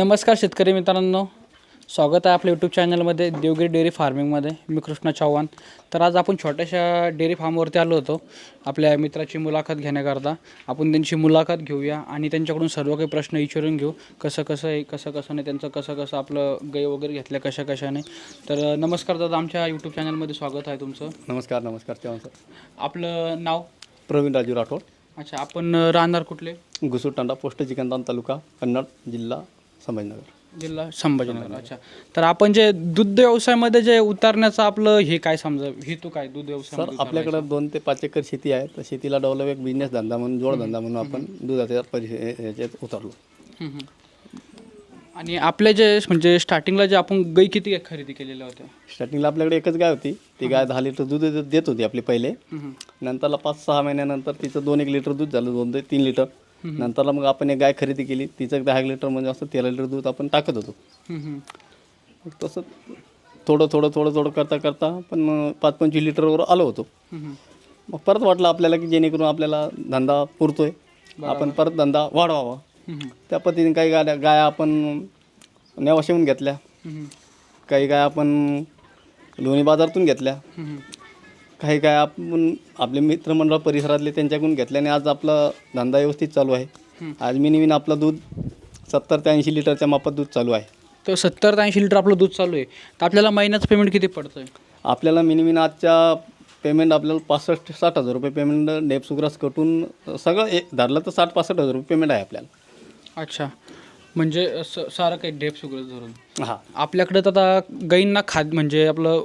नमस्कार शेतकरी मित्रांनो. स्वागत आहे आपल्या यूट्यूब चॅनलमध्ये देवगिरी डेअरी फार्मिंगमध्ये मी कृष्णा चव्हाण तर आज आपण छोट्याशा डेअरी फार्मवरती आलो होतो. आपल्या मित्राची मुलाखत घेण्याकरता. आपण त्यांची मुलाखत घेऊया आणि त्यांच्याकडून सर्व काही प्रश्न विचारून घेऊ. कसं कसं आहे कसं कसं नाही त्यांचं कसं कसं आपलं गाय वगैरे घेतलं कशा कशाने. तर नमस्कार दादा आमच्या यूट्यूब चॅनलमध्ये स्वागत आहे तुमचं. नमस्कार नमस्कार चव्हाण सर. आपलं नाव? प्रवीण राजू राठोड. अच्छा आपण राहणार कुठले? घुसूरतांडा पोस्ट चिकनदान तालुका कन्नड जिल्हा संभाजीनगर. जिल्हा संभाजीनगर अच्छा. तर आपण जे दुग्ध व्यवसायामध्ये जे उतारण्याचं आपलं हे काय समजा हेतू काय दूध व्यवसाय सर आपल्याकडे दोन ते पाच एकर शेती आहे. तर शेतीला डेव्हलप एक बिझनेस धंदा म्हणून जोडधंदा म्हणून आपण दुधाच्या परि याच्यात उतरलो. आणि आपले जे म्हणजे स्टार्टिंगला जे आपण गाई किती खरेदी केलेल्या होत्या? स्टार्टिंगला आपल्याकडे एकच गाय होती. ती गाय दहा लिटर दूध देत- देत होती आपली पहिले. नंतरला पाच सहा महिन्यानंतर तिचं दोन एक लिटर दूध झालं दोन ते तीन लिटर. नंतरला मग आपण एक गाय खरेदी केली. तिचं दहा लिटर म्हणजे असं तेरा लिटर दूध आपण टाकत होतो. मग तसं थोडं थोडं थोडं थोडं करता करता पण पाच पंचवीस लिटरवर आलो होतो. मग परत वाटलं आपल्याला की जेणेकरून आपल्याला धंदा पुरतोय. आपण परत धंदा वाढवावा. त्या पद्धतीने काही गाड्या गाया आपण नेवाशिवून घेतल्या. काही गाय आपण लोणी बाजारातून घेतल्या. काही काय आपण आपले मित्रमंडळ परिसरातले त्यांच्याकडून घेतल्याने आज आपला धंदा व्यवस्थित चालू आहे. आज मिनिमिन आपलं दूध सत्तर ते ऐंशी लिटरच्या मापात दूध चालू आहे. तर सत्तर ते ऐंशी लिटर आपलं दूध चालू आहे. तर आपल्याला महिन्याचं पेमेंट किती पडतं आपल्याला मिनिमिन आजच्या पेमेंट आपल्याला पासष्ट साठ हजार रुपये पेमेंट डेप सुग्रास कटून सगळं एक धरलं तर साठ पासष्ट हजार रुपये पेमेंट आहे आपल्याला. अच्छा. म्हणजे स सारं काही डेप सगळं धरून. हां. आपल्याकडे तर आता गाईंना खाद म्हणजे आपलं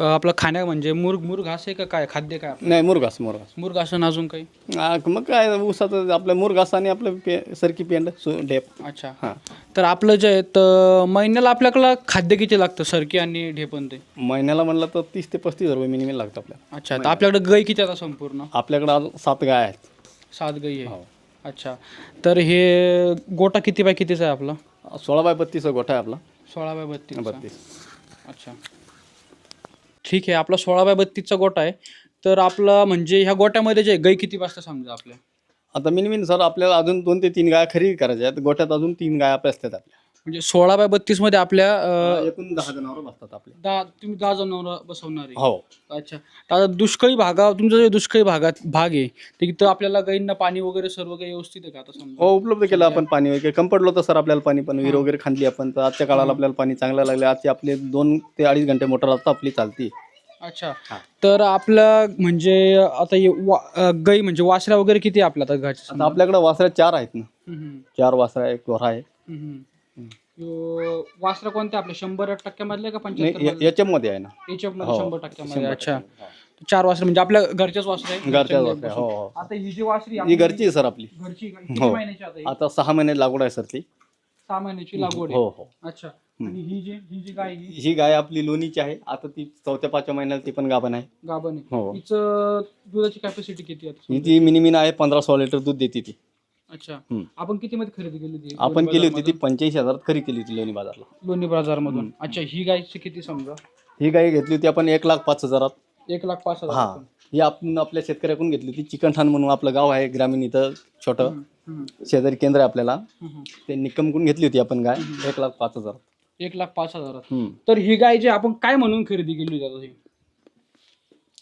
आपलं खाण्या म्हणजे मुर्ग मुर्ग घास आहे का काय? खाद्य काय? नाही मुरघास मुरघास मुर्ग असं. अजून काही? आ, मग काय ऊसाचं आपलं मुरघास आणि आपलं पे सरकी पेंड सु डेप अच्छा. हां. तर आपलं जे आहे तर महिन्याला आपल्याकडं खाद्य किती लागतं सरकी आणि ढेपण ते महिन्याला म्हणलं तर तीस ते पस्तीस रुपये मिनिमम लागतं आपल्याला. अच्छा तर आपल्याकडे गाई किती आता संपूर्ण? आपल्याकडं अजून सात गाय आहेत. सात गाई आहे. हो. अच्छा. तर हे गोटा किती बाय कितीचा आहे आपला? सोळा बाय बत्तीसचा गोठा आहे आपला. सोळा बाय बत्तीस बत्तीस. अच्छा. ठीक आहे आपला सोळा बाय बत्तीसचा गोटा आहे. तर आपला म्हणजे ह्या गोट्यामध्ये जे गाई किती वाजता समजा आपल्या? आता मिनिमम सर आपल्याला अजून दोन ते तीन गाय खरेदी करायच्या आहेत. गोठ्यात अजून तीन गाय आपल्या असतात आपल्या. म्हणजे सोळा बाय बत्तीसमध्ये आपल्या अं, एकूण दहा जनावर बसतात आपले. दहा तुम्ही दहा जनावर बसवणार. आहे हो. अच्छा. तर आता दुष्काळी भागा तुमचा जो दुष्काळी भागात भाग आहे तर इथं आपल्याला गाईंना पाणी वगैरे सर्व काही व्यवस्थित आहे का आता समजा? हो उपलब्ध केलं आपण पाणी वगैरे. कम पडलं होतं सर आपल्याला पाणी पण विहीर वगैरे खांदली आपण तर आजच्या काळाला आपल्याला पाणी चांगलं लागलं. आजचे आपले दोन ते अडीच घंटे मोटर आता आपली चालती. अच्छा. तर आपलं म्हणजे आता हे वा- अं, गाई म्हणजे वासऱ्या वगैरे किती आहे आपल्या आता घरच्या आता आपल्याकडे वासऱ्या चार आहेत ना. हम्म, चार वासऱ्या एक गोरा आहे. हम्म, हम्म. यो, वासऱ्या कोणत्या आपल्या शंभर टक्क्यामधले का नाही पंच्याहत्तर याच्यामध्ये आहे ना. याच्या मध्ये हो. शंभर टक्क्यामध्ये अच्छा. चार वासरे म्हणजे आपल्या घरच्याच वासरे? घरच्या वासऱ्या हो हो. आता ही जी वासरी ही आपली घरची आहे सर आपली. घरची का? किती हो. महिन्याची आता ही? आता सहा महिने लागवड आहे सर ती. सहा महिन्याची लागवड हो आहे. हो अच्छा. आणि ही जी ही जी गाय ही ही गाय आपली लोणीची आहे. आता ती चौथ्या पाचव्या महिन्याला ती पण गाभण आहे. गाभण आहे. हो. हिचं दुधाची कॅपॅसिटी किती आहे ही ती मिनिमिन आहे पंधरा सोळा लिटर दूध देते ती. अच्छा. हम्म. आपण किती मध्ये खरेदी केली होती? आपण केली होती ती पंच्याऐंशी हजारात खरी केली होती लोणी बाजारला. लोणी बाजार मधून अच्छा ही गायची किती समजा? ही गाय घेतली होती आपण एक लाख पाच हजारात. एक लाख पाच हजार हा. ही आपण आपल्या शेतकऱ्याकडून घेतली होती. चिकन ठाण म्हणून आपलं गाव आहे ग्रामीण इथं छोटं. हम्म, शेजारी केंद्र आहे आपल्याला. हम्म. ते निकमकडून घेतली होती आपण गाय एक लाख पाच हजार एक लाख पाच हजारात. हम्म. तर ही गाय जी आपण काय म्हणून खरेदी केली होती आता ही?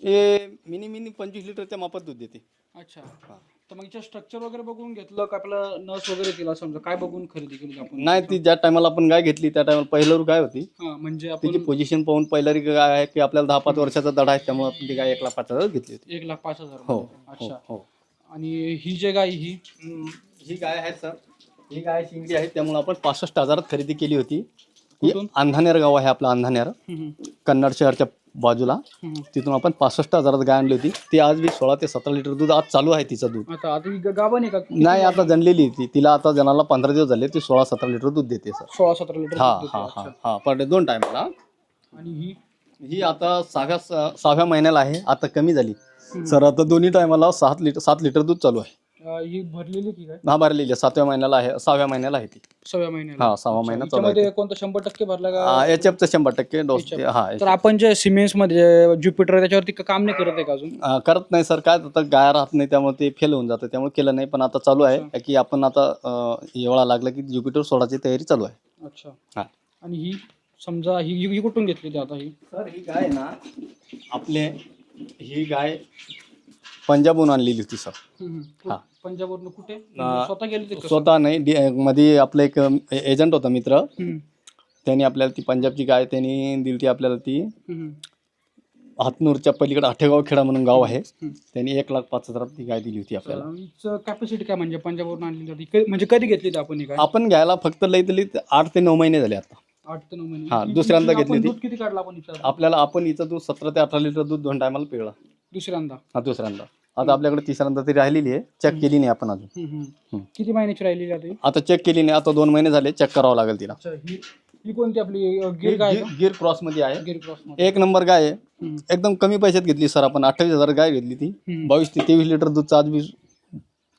हे मिनी मिनी पंचवीस लिटरच्या मापात दूध देते. अच्छा. तर मग हिचं स्ट्रक्चर वगैरे बघून घेतलं का आपलं नस वगैरे तिला समजा काय बघून खरेदी केली आपण? नाही ती ज्या टायमाला आपण गाय घेतली त्या टायमाला पहिल्यावर गाय होती. हा म्हणजे तिची आपण पोझिशन पाहून पहिल्यारी गाय आहे की आपल्याला दहा पाच वर्षाचा दडा आहे त्यामुळे आपण ती गाय एक लाख पाच हजार घेतली होती. एक लाख पाच हजार हो रुपये. हो अच्छा. हो. आणि ही जे गाय ही? ही गाय आहे सर ही गाय शिंगडी आहे त्यामुळे आपण पासष्ट हजारात खरेदी केली होती. कुठून? अंधानेर गाव आहे आपलं अंधानेर. कन्नड शहरच्या बाजूला. तिथून आपण पासष्ट हजारात गाय आणली होती. ती आज बी सोळा ते सतरा लिटर दूध आज चालू आहे तिचं दूध. आता आता ही ग- गाभण आहे का? नाही आता जनलेली आहे ती. तिला आता जनाला पंधरा दिवस झाले. ती सोळा सतरा लिटर दूध देते सर. सोळा सतरा लिटर हा दूध देते. हा हा. हा. पर डे दोन टायमाला. आणि ही? ही आता सहाव्या सहाव्या महिन्याला आहे. आता कमी झाली. सर आता दोन्ही टायमाला सात लिटर सात लिटर दूध चालू आहे. अं, ही भरलेली की काय? हा भरलेली आहे. सातव्या महिन्याला आहे सहाव्या महिन्याला आहे ती. सव्या महिन्याला. हा सहावा महिना चालू आहे त्याच्यामध्ये कोणतं शंभर टक्के भरला का? एच एफचं शंभर टक्के डोस HF. हा तर आपण जे सिमेंट्समध्ये ज्युपिटर त्याच्यावरती का- काम नाही करत आहे का अजून? अं, करत नाही सर. काय होतं गाया राहत नाही त्यामुळे ते फेल होऊन जातं. त्यामुळे केलं नाही पण आता चालू आहे. की आपण आता अं, एवढा लागला की ज्युपिटर सोडायची तयारी चालू आहे. अच्छा. हा. आणि ही समजा ही ही- ही कुठून घेतली आता ही? सर ही गाय ना आपले ही गाय पंजाबहून आणलेली होती सर हा. पंजाबवरून कुठे? अं, स्वतः गेले नाही डी- मध्ये आपलं एक एजंट होता मित्र. हम्म, त्यांनी आपल्याला ती पंजाबची गाय त्यांनी दिली ती आपल्याला ती. हम्म, हातनूरच्या पलीकडे आठेगाव खेडा म्हणून गाव आहे. हम्म. त्यांनी एक लाख पाच हजारात ती गाय दिली होती आपल्याला. कॅपॅसिटी काय म्हणजे पंजाबवरून आणलेली होती? क- म्हणजे कधी घेतली ती आपण ही आपण घ्यायला फक्त लई तरी आठ ते नऊ महिने झाले आता. आठ ते नऊ महिने. हा, हि- दुसऱ्यांदा घेतली आपण ती. दूध किती काढलं आपण हिचं? आपल्याला आपण हिचं दूध सतरा ते अठरा लिटर दूध दोन टायमाला पिळला. दुसऱ्यांदा. हा दुसऱ्यांदा. आता आपल्याकडे तिसऱ्यांदा तरी राहिलेली आहे. चेक केली नाही आपण अजून. हम्म, हम्म. हम्म. किती महिन्याची राहिलेली आता ही? आता चेक केली नाही. आता दोन महिने झाले. चेक करावं लागेल तिला. अच्छा ही ही कोणती आपली अं, गिर गाय का? गिर क्रॉसमध्ये आहे. गिर क्रॉसमध्ये. एक नंबर गाय आहे. हम्म, एकदम कमी पैशात घेतली सर. आपण अठ्ठावीस हजार गाय घेतली ती. हम्म. बावीस ते तेवीस लिटर दूधचं आज बी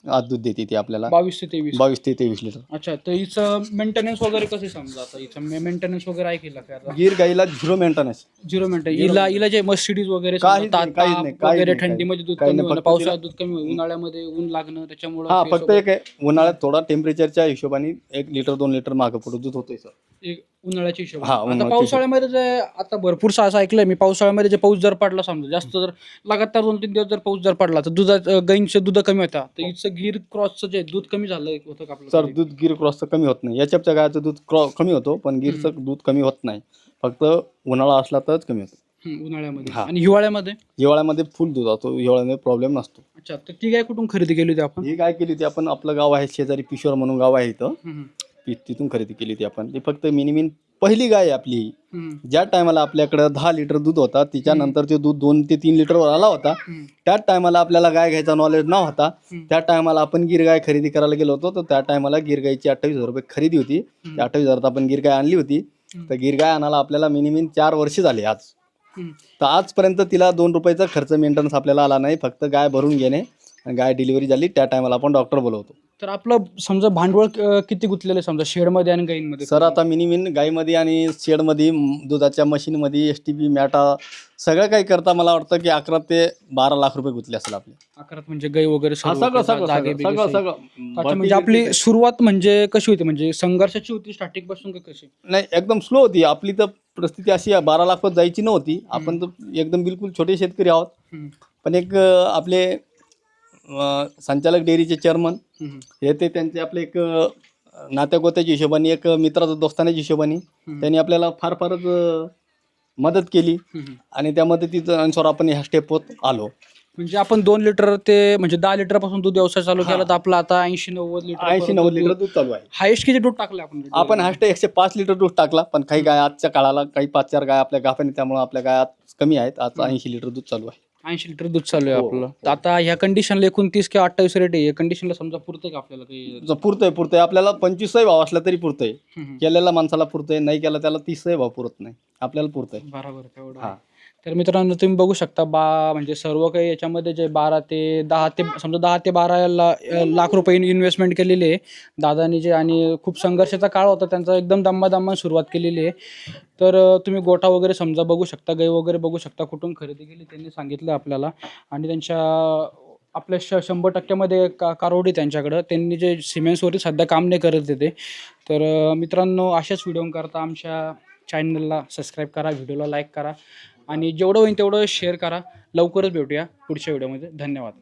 आज दूध देते ती आपल्याला. बावीस ते तेवीस. बावीस ते तेवीस लिटर. अच्छा तर हिचं मेंटेनन्स वगैरे कसे समजा आता हिचं मेंटेनन्स वगैरे आहे केला आता गिर गाईला झिरो मेंटेनन्स झिरो मेंटेन हिला हिला जे मस्टिडीज वगैरे काहीच नाही, ताप काहीच नाही, काहीच वगैरे नाही, थंडीमध्ये दूध कमी नाही, होणं फक्त पावसाळ्यात दूध कमी होणं उन्हाळ्यामध्ये ऊन लागणं त्याच्यामुळे हा फक्त एक आहे उन्हाळ्यात थोडा टेम्परेचरच्या हिशोबाने एक लिटर दोन लिटर मागं पुढे दूध होतोय सर. एक उन्हाळ्याची हिशोब हा, आता उन्हाळ्याच्या पावसाळ्यामध्ये जे आता भरपूर असं ऐकलंय मी पावसाळ्यामध्ये जे पाऊस जर पडला समजा जास्त जर लगातार दोन तीन दिवस जर पाऊस जर पडला तर दुधात गाईंचे दूध कमी होता तर हिचं गिर क्रॉसचं जे दूध कमी झालं होतं का आपलं सर दूध गिर क्रॉसचं कमी होत नाही. याच्याच्या गायचं दूध क्रॉ कमी होतो पण गिरचं दूध कमी होत नाही. फक्त उन्हाळा असला तरच कमी होतं. हम्म, उन्हाळ्यामध्ये. हा. आणि हिवाळ्यामध्ये? हिवाळ्यामध्ये फुल दूध असतो हिवाळ्यामध्ये प्रॉब्लेम नसतो. अच्छा तर ती गाय कुठून खरेदी केली होती आपण? ही गाय केली होती आपण आपलं गाव आहे शेजारी पिशोर म्हणून गाव आहे इथं. हम्म, ती- तिथून खरेदी केली होती आपण. ती फक्त मिनिमिन पहिली गाय आहे आपली. हम्म, ज्या टायमाला आपल्याकडं दहा लिटर दूध होता तिच्यानंतर ते दूध दोन ते तीन लिटरवर आला होता हम्म, त्याच टायमाला आपल्याला गाय घ्यायचा नॉलेज नव्हता. हम्म. त्या टायमाला आपण गिर गाय खरेदी करायला गेलो होतो तर त्या टायमाला गिर गायची अठ्ठावीस हजार रुपये खरेदी होती. त्या अठ्ठावीस हजारात आपण गिर गाय आणली होती. तर गिर गाय आणायला आपल्याला मिनिमम चार वर्ष झाले आज. हम्म. तर आजपर्यंत तिला दोन रुपयाचा खर्च मेंटेनन्स आपल्याला आला नाही फक्त गाय भरून घेणे. गाय डिलिव्हरी झाली त्या टायमाला आपण डॉक्टर बोलवतो. तर आपलं समजा भांडवल अं, किती गुंतलेलं आहे समजा? शेडमध्ये आणि गाईंमध्ये सर आता मिनिमिन गाईमध्ये आणि शेडमध्ये म, दुधाच्या मशीनमध्ये एस टी बी मॅटा सगळं काही करता मला वाटतं की अकरा ते बारा लाख रुपये गुंतले असेल आपले. अकरात म्हणजे गाई वगैरे हा, सर्व सगळं सगळं जागे सगळं बिगे सगळं सगळं. सगळं. अच्छा म्हणजे आपली सुरुवात म्हणजे कशी होती? म्हणजे संघर्षाची होती स्टार्टिंगपासून का कशी? नाही एकदम स्लो होती. आपली तर परिस्थिती अशी आहे, बारा लाख जायची नव्हती. आपण तर एकदम बिलकुल छोटे शेतकरी आहोत. पण एक अं, आपले संचालक डेअरीचे चेअरमन हे ते त्यांचे आपले एक नात्यागोत्याच्या हिशोबाने एक मित्राचा दोस्तानाच्या हिशोबाने त्यांनी आपल्याला फार फारच मदत केली. आणि त्या मदतीचं अनुसार आपण ह्या स्टेप होत आलो. म्हणजे आपण दोन लिटर ते म्हणजे दहा लिटरपासून दूध व्यवसाय चालू केला तर आपला आता ऐंशी नव्वद लिटर ऐंशी नव्वद लिटर दूध चालू आहे. हायेस्ट किती दूध टाकले आपण आपण हास्ट एकशे पाच लिटर दूध टाकला पण काही गाय आजच्या काळाला काही पाच चार गाय आपल्या गाफाने त्यामुळे आपल्या गाय आज कमी आहेत. आज ऐंशी लिटर दूध चालू आहे. ऐंशी लिटर दूध चालू आहे हो, आपलं. तर आता ह्या कंडिशनला एकोणतीस किंवा अठ्ठावीस रेट आहे. या कंडिशनला समजा पुरतं का आपल्याला काही? ज- पुरतंय पुरतंय. आपल्याला पंचवीसही भाव असला तरी पुरतंय. हम्म. केलेल्या माणसाला पुरतंय नाही केला त्याला तीसही भाव पुरत नाही. आपल्याला पुरतंय. बरोबर तेवढं हा. आहे. तर मित्रांनो तुम्ही बघू शकता बा म्हणजे सर्व काही याच्यामध्ये जे बारा ते दहा ते समजा दहा ते बारा ला लाख रुपये इन्व्हेस्टमेंट केलेली आहे. दादानी जे आणि खूप संघर्षाचा काळ होता त्यांचा एकदम दम्मा सुरुवात केलेली आहे. तर तुम्ही गोठा वगैरे समजा बघू शकता गाई वगैरे बघू शकता कुठून खरेदी केली त्यांनी सांगितलं आपल्याला. आणि त्यांच्या आपल्या श शंभर टक्क्यामध्ये का कारवडी त्यांच्याकडं. त्यांनी जे सिमेंट्सवरती सध्या काम नाही करत येते तर मित्रांनो अशाच व्हिडिओंकरता आमच्या चॅनलला सबस्क्राईब करा व्हिडिओला लाईक करा. आणि जेवढं होईल तेवढं शेअर करा. लवकरच भेटूया पुढच्या व्हिडिओमध्ये धन्यवाद.